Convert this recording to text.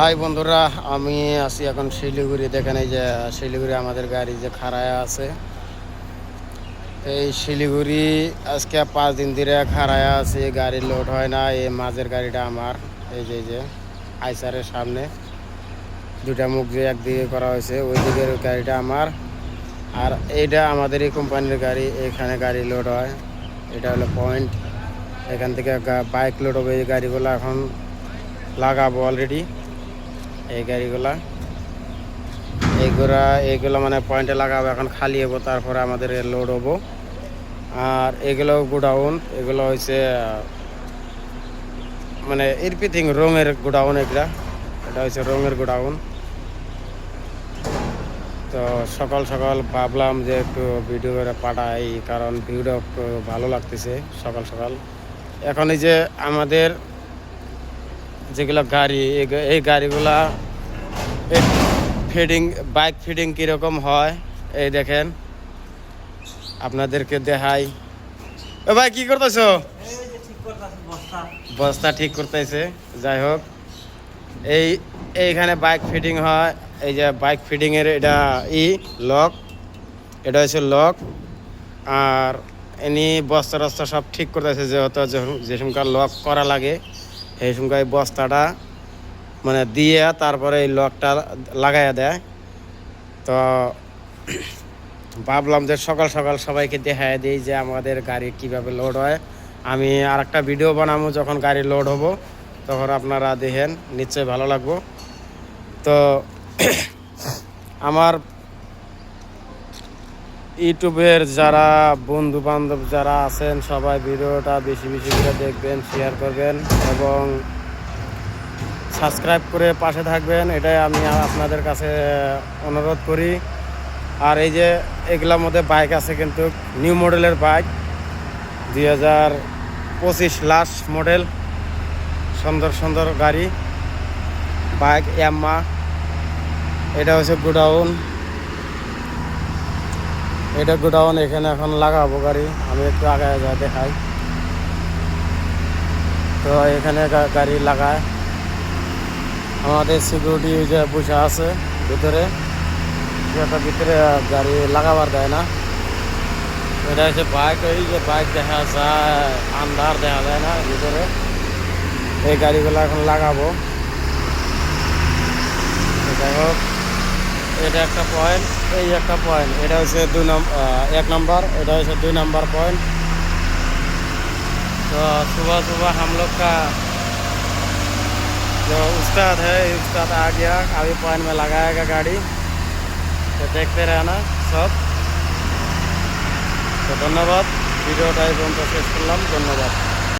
High বন্ধুরা, আমি আছি এখন শিলিগুড়ি। দেখেন এই যে শিলিগুড়ি আমাদের গাড়ি যে খাড়ায় আছে। এই শিলিগুড়ি আজকে পাঁচ দিন ধরে খাড়ায় আছে গাড়ি লোড হয় না, এই মাঝের গাড়িটা আমার। এই যে যে, আইসারের সামনে। দুটা মুখ যে একদিকে করা হয়েছে ওই দিকের গাড়িটা আমার। আর এইটা আমাদের এই কোম্পানির গাড়ি, এখানে গাড়ি লোড হয়। এটা হলো পয়েন্ট এখান থেকে বাইক লোড হবে এই গাড়িগুলো এখন লাগাবো অলরেডি এই গাড়িগুলা। এইগুলা এইগুলো মানে পয়েন্টে লাগাবো, এখন খালি হব, তারপরে আমাদের লোড হব। আর এগুলো গোডাউন, এগুলো হচ্ছে মানে এরপিথিং রঙের গোডাউন এগুলা। এটা হচ্ছে রঙের গোডাউন। তো সকাল সকাল ভাবলাম যে একটু ভিডিও করে পাঠাই, কারণ একটু ভালো লাগতেছে সকাল সকাল। এখন এই যে আমাদের যেগুলো গাড়ি এই গাড়িগুলা ফিডিং বাইক ফিডিং কীরকম হয় এই দেখেন আপনাদেরকে দেখাই ও ভাই কি করতেছো বস্তা ঠিক করতেছে যাই হোক এই এইখানে বাইক ফিটিং হয় এই যে বাইক ফিটিংয়ের এটা ই লক এটা হচ্ছে লক আর এনি বস্তা টস্তা সব ঠিক করতেছে যেহেতু যে- যে লক করা লাগে এই বস্তাটা মানে দিয়ে তারপরে এই লকটা লাগাইয়া দেয়। তো ভাবলাম যে সকাল সকাল সবাইকে দেখায় দিই যে আমাদের গাড়ি কীভাবে লোড হয়। আমি আর একটা ভিডিও বানাবো, যখন গাড়ি লোড হব, তখন আপনারা দেখেন, নিশ্চয়ই ভালো লাগবো। তো আমার ইউটিউবের যারা বন্ধু বান্ধব যারা আছেন, সবাই ভিডিওটা বেশি বেশি করে দেখবেন শেয়ার করবেন এবং সাবস্ক্রাইব করে পাশে থাকবেন। এটাই আমি আপনাদের কাছে অনুরোধ করি। আর এই যে এগুলোর মধ্যে বাইক আছে কিন্তু নিউ মডেলের বাইক দুই হাজার পঁচিশ লাস্ট মডেল সুন্দর সুন্দর গাড়ি বাইক ইয়াম্মা এটা হচ্ছে গোডাউন এটা গোডাউন এখানে এখন লাগাবো গাড়ি। আমি একটু আগে যা দেখাই। তো এখানে গা- গাড়ি লাগায়। আমাদের সিকিউরিটি যে বসে আছে ভিতরে একটা ভিতরে গাড়ি লাগাবার দেয় না। এটা হচ্ছে বাইক এই যে বাইক দেখা যায় আন্ধার দেখা যায় না ভিতরে। এই গাড়িগুলো এখন লাগাবো। তো যাই হোক। এটা একটা পয়েন্ট এই একটা পয়েন্ট এটা হচ্ছে দুই নম্বর এক নম্বর এটা হচ্ছে দুই নম্বর पॉइंट तो सुबह सुबह हम लोग का जो उस्ताद है उस्ताद आ गया अभी पॉइंट में लगाएगा गाड़ी तो देखते रहना सब তো ধন্যবাদ ভিডিওটা এই পর্যন্ত শেষ করলাম ধন্যবাদ